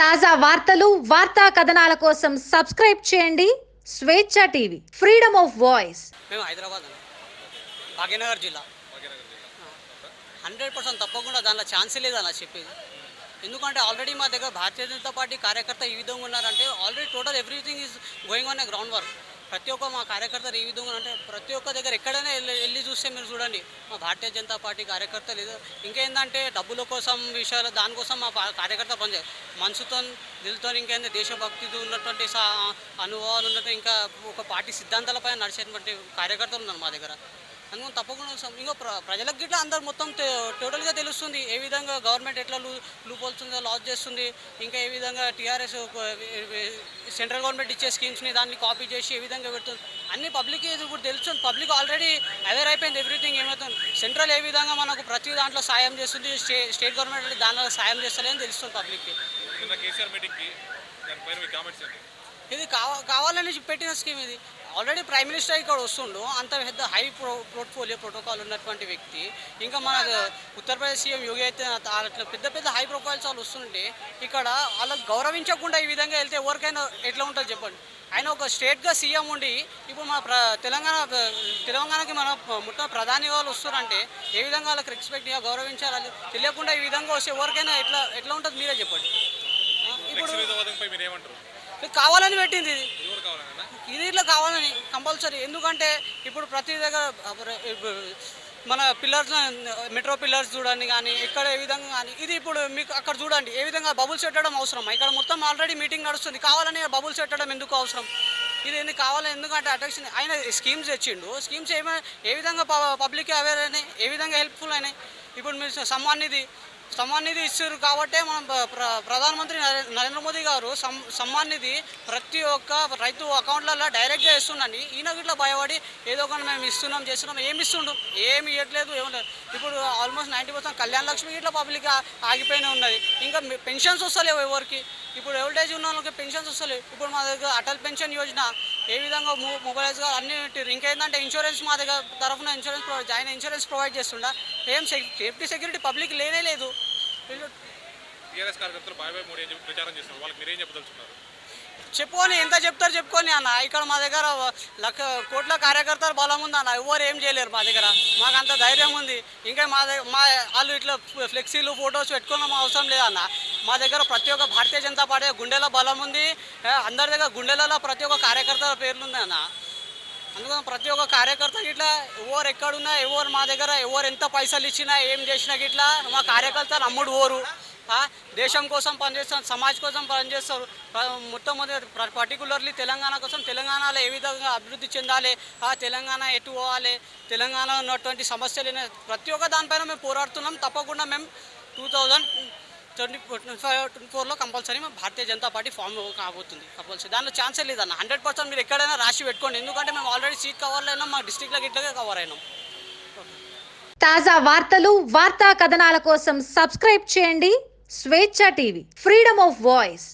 తాజా వార్తలు వార్తా కథనాల కోసం సబ్స్క్రైబ్ చేయండి. స్వేచ్ఛ టీవీ ఫ్రీడమ్ ఆఫ్ వాయిస్. మేము హైదరాబాద్ భాగ్యనగర్ జిల్లా. హండ్రెడ్ పర్సెంట్ తప్పకుండా దానిలో ఛాన్స్ లేదు అలా చెప్పేది. ఎందుకంటే ఆల్రెడీ మా దగ్గర భారతీయ జనతా పార్టీ కార్యకర్త ఈ విధంగా ఉన్నారంటే already total everything is going on a ground work. ప్రతి ఒక్క మా కార్యకర్తలు ఏ విధంగా అంటే ప్రతి ఒక్క దగ్గర ఎక్కడైనా వెళ్ళి వెళ్ళి చూస్తే మీరు చూడండి. మా భారతీయ జనతా పార్టీ కార్యకర్తలు ఏదో ఇంకేందంటే డబ్బుల కోసం విషయాలు దానికోసం మా కార్యకర్త పనిచేయాలి మనసుతో దిల్తో ఇంకేంది దేశభక్తితో ఉన్నటువంటి సా అనుభవాలు ఉన్నట్టు ఇంకా ఒక పార్టీ సిద్ధాంతాలపై నడిచేటువంటి కార్యకర్తలు ఉన్నారు మా దగ్గర. అందుకని తప్పకుండా వస్తాం. ఇంకో ప్ర ప్రజలకు గిట్లా అందరు మొత్తం టోటల్గా తెలుస్తుంది. ఏ విధంగా గవర్నమెంట్ ఎట్లా లూ లూపోల్తుందో లాస్ చేస్తుంది. ఇంకా ఏ విధంగా టీఆర్ఎస్ సెంట్రల్ గవర్నమెంట్ ఇచ్చే స్కీమ్స్ని దాన్ని కాపీ చేసి ఏ విధంగా పెడుతుంది అన్ని పబ్లిక్ ఇప్పుడు తెలుస్తుంది. పబ్లిక్ ఆల్రెడీ అవేర్ అయిపోయింది ఎవ్రీథింగ్ ఏమవుతుంది. సెంట్రల్ ఏ విధంగా మనకు ప్రతి దాంట్లో సాయం చేస్తుంది స్టే స్టేట్ గవర్నమెంట్ దానిలో సాయం చేస్తలేదని తెలుస్తుంది పబ్లిక్కి. ఇది కావా కావాలని పెట్టిన స్కీమ్ ఇది. ఆల్రెడీ ప్రైమ్ మినిస్టర్ ఇక్కడ వస్తుండు. అంత పెద్ద హై ప్రో పోర్ట్ఫోలియో ప్రోటోకాల్ ఉన్నటువంటి వ్యక్తి. ఇంకా మన ఉత్తరప్రదేశ్ సీఎం యోగి అయితే అట్లా పెద్ద పెద్ద హై ప్రొఫైల్స్ వాళ్ళు వస్తుంటే ఇక్కడ వాళ్ళకి గౌరవించకుండా ఈ విధంగా వెళ్తే ఎవరికైనా ఎట్లా ఉంటుంది చెప్పండి. ఆయన ఒక స్టేట్గా సీఎం ఉండి ఇప్పుడు మన ప్ర తెలంగాణ తెలంగాణకి మన ముట్ట ప్రధాని వాళ్ళు వస్తున్నారంటే ఏ విధంగా వాళ్ళకి రెస్పెక్ట్ గౌరవించాలి అది తెలియకుండా ఈ విధంగా వస్తే ఎవరికైనా ఎట్లా ఎట్లా ఉంటుంది మీరే చెప్పండి. ఇప్పుడు కావాలని పెట్టింది. ఇది ఎవరు కావాలని కంపల్సరీ. ఎందుకంటే ఇప్పుడు ప్రతి దగ్గర మన పిల్లర్స్ మెట్రో పిల్లర్స్ చూడండి కానీ ఇక్కడ ఏ విధంగా కానీ ఇది ఇప్పుడు మీకు అక్కడ చూడండి ఏ విధంగా బబుల్స్ పెట్టడం అవసరం? ఇక్కడ మొత్తం ఆల్రెడీ మీటింగ్ నడుస్తుంది. కావాలని బబుల్స్ పెట్టడం ఎందుకు అవసరం? ఇది ఎందుకు కావాలి? ఎందుకంటే అట్రాక్షన్ ఆయన స్కీమ్స్ తెచ్చిండు. స్కీమ్స్ ఏమైనా ఏ విధంగా పబ్లిక్ అవేర్ అయినాయి? ఏ విధంగా హెల్ప్ఫుల్ అయినాయి? ఇప్పుడు మీరు సమ్మాన్ ఇది సమ్మాన్ నిధి ఇచ్చారు కాబట్టే మనం ప్ర- ప్రధానమంత్రి నరే- నరేంద్ర మోదీ గారు సమ్మాన్ నిధి ప్రతి ఒక్క రైతు అకౌంట్లలో డైరెక్ట్గా ఇస్తున్నాను ఈయన ఇట్లా భయపడి ఏదో ఒక మేము ఇస్తున్నాం చేస్తున్నాం ఏమి ఇస్తుండు? ఏమి ఇవ్వట్లేదు ఏమి లేదు. ఇప్పుడు almost ninety percent Kalyana Lakshmi ఇట్లా పబ్లిక్ ఆగిపోయిన ఉన్నది. ఇంకా పెన్షన్స్ వస్తలేవు ఎవరికి? ఇప్పుడు ఎవరిటేజ్ ఉన్న వాళ్ళకి పెన్షన్స్ వస్తలేవు. ఇప్పుడు మా దగ్గర అటల్ పెన్షన్ యోజన ఏ విధంగా మో మొబైల్స్గా అన్ని పెట్టారు. ఇంకేంటంటే ఇన్సూరెన్స్ మా దగ్గర తరఫున ఇన్సూరెన్స్ ప్రొవైడ్ ఆయన ఇన్సూరెన్స్ ప్రొవైడ్ చేస్తుండ. ఏం సేఫ్టీ సెక్యూరిటీ పబ్లిక్ లేనే లేదు. టీఆర్ఎస్ కార్యకర్తలు బాయ్ బాయ్ మోడీ అని చెప్పి ప్రచారం చేస్తున్నారు. వాళ్ళకి మీరేం చెప్పదలుచుకున్నారు? చెప్పుకొని ఎంత చెప్తారు చెప్పుకొని అన్న. ఇక్కడ మా దగ్గర లక్ష కోట్ల కార్యకర్తలు బలం ఉంది అన్న ఎవరు ఏం చేయలేరు మా దగ్గర. మాకు అంత ధైర్యం ఉంది. ఇంకా మా దగ్గర మా వాళ్ళు ఇట్లా ఫ్లెక్సీలు ఫొటోస్ పెట్టుకోవడం అవసరం లేదన్న. మా దగ్గర ప్రతి ఒక్క భారతీయ జనతా పార్టీ గుండెలో బలం ఉంది. అందరి దగ్గర గుండెలలో ప్రతి ఒక్క కార్యకర్తల పేర్లు ఉంది అన్న. అందుకని ప్రతి ఒక్క కార్యకర్త ఇట్లా ఎవరు ఎక్కడున్నా ఎవరు మా దగ్గర ఎవరు ఎంత పైసలు ఇచ్చినా ఏం చేసినా ఇట్లా మా కార్యకర్తలు అమ్ముడు ఓరు దేశం కోసం పనిచేస్తారు సమాజ్ కోసం పనిచేస్తారు. ప- మొట్టమొదటి పర్టికులర్లీ తెలంగాణ కోసం తెలంగాణలో ఏ విధంగా అభివృద్ధి చెందాలి? ఆ తెలంగాణ ఎటు పోవాలి? తెలంగాణ ఉన్నటువంటి సమస్యలు ప్రతి ఒక్క దానిపైన మేము పోరాడుతున్నాం. తప్పకుండా మేము two thousand twenty five twenty ఫోర్లో కంపల్సరీ మా భారతీయ జనతా పార్టీ ఫామ్ కాబోతుంది. కంపల్సరీ దానిలో ఛాన్సే లేదన్న. హండ్రెడ్ పర్సెంట్ మీరు ఎక్కడైనా రాసి పెట్టుకోండి. ఎందుకంటే మేము ఆల్రెడీ సీట్ కవర్ అయినాం మా డిస్టిక్లో ఇట్లాగే కవర్ అయినాం. తాజా వార్తలు వార్తా కథనాల కోసం సబ్స్క్రైబ్ చేయండి. స్వేచ్ఛ టీవీ. Freedom of voice